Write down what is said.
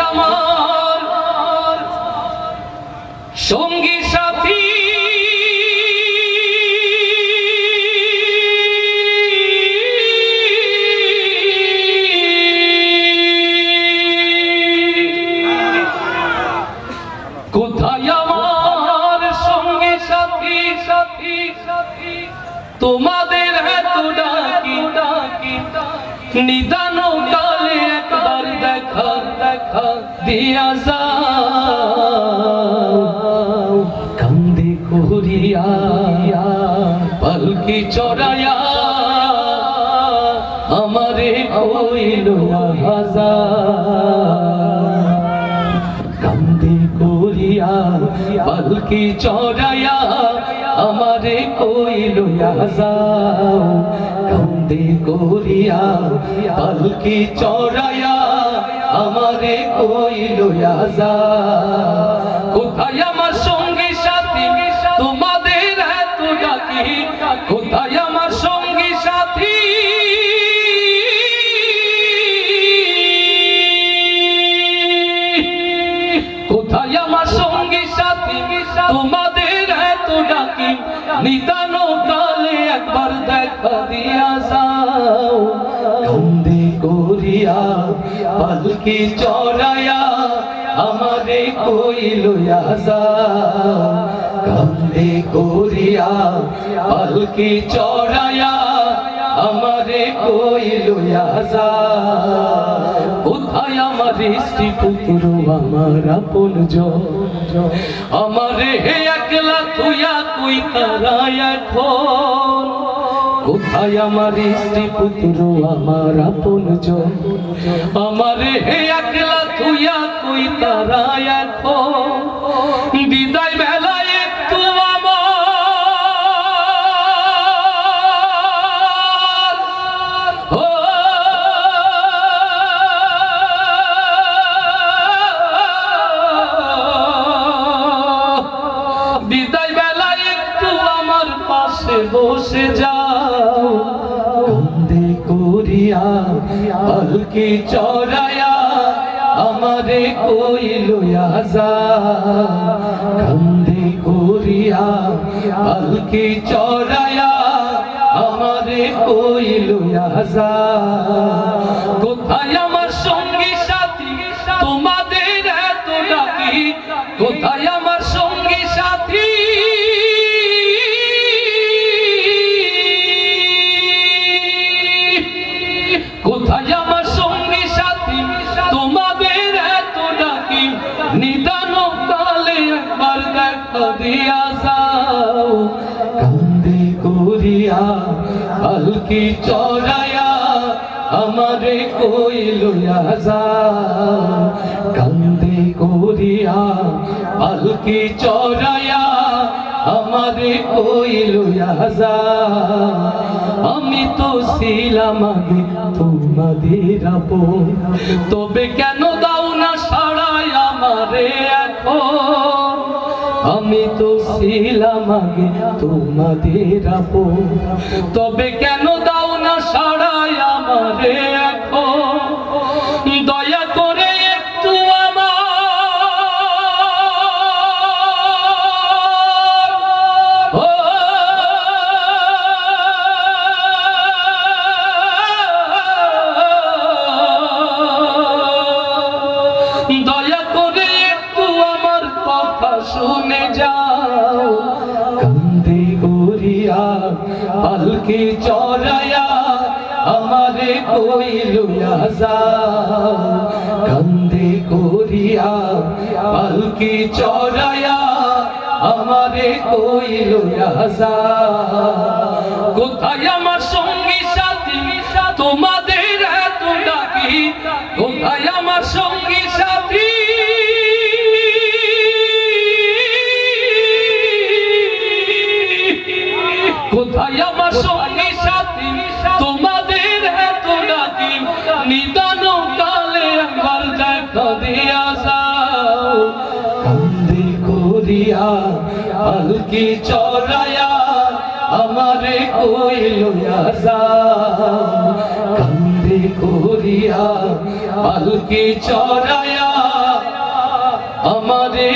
আমার সঙ্গী সাথী। কোথায় সঙ্গী সাথী তোমাদের এত নিদান দিয়া যাও কান্দে করিয়া, পালকি চড়াইয়া, আমারে কইল কান্দে করিয়া, পালকি চড়াইয়া, আমারে কইল যাও কান্দে করিয়া, পালকি চড়াইয়া আমারে কইল কোথায় আমার সঙ্গী সাথী? তোমাদের এত ডাকি, কোথায় আমার সঙ্গী সাথী? কোথায় আমার সঙ্গী সাথী? তোমাদের ডাকি, নিদান কালে একবার দেখা দিয়া যাও। কান্দে করিয়া, পালকি চড়াইয়া, আমারে কইল যাও। কান্দে করিয়া, পালকি চড়াইয়া, আমারে কইল যাও। কোথায় আমার স্ত্রী পুত্র, আমার আপন আমারে হে একলা তুইয়া কই তারা এখন। কোথায় আমার স্ত্রী পুত্র, আমার আপন আমারে হে একলা তুইয়া কই তারা এখন। বিদায় পালকি চড়াইয়া আমারে কইল কান্দে করিয়া পালকি চড়াইয়া আমারে যাও কোথায় আমার সঙ্গী সাথী? তোমাদের এত ডাকি, কোথায় পালকি চড়াইয়া আমারে কইল কান্দে করিয়া পালকি চড়াইয়া আমারে কইল আমি তো ছিলাম আগে তোমাদের আপন। তবে কেন দাও না সারাই আমারে এখন? আমি তো ছিলাম আগে তোমাদের আপন। তবে কেন দাও না সারাই আমারে? পালকি চড়াইয়া আমারে কইল যাও কান্দে করিয়া পালকি চড়াইয়া আমারে কইল যাও কোথায় নিদান কালে আমার দেখা দিয়া যাও। কান্দে করিয়া পালকি চড়ায়া আমারে কইলয়া যাও। কান্দে করিয়া পালকি চড়ায়া আমারে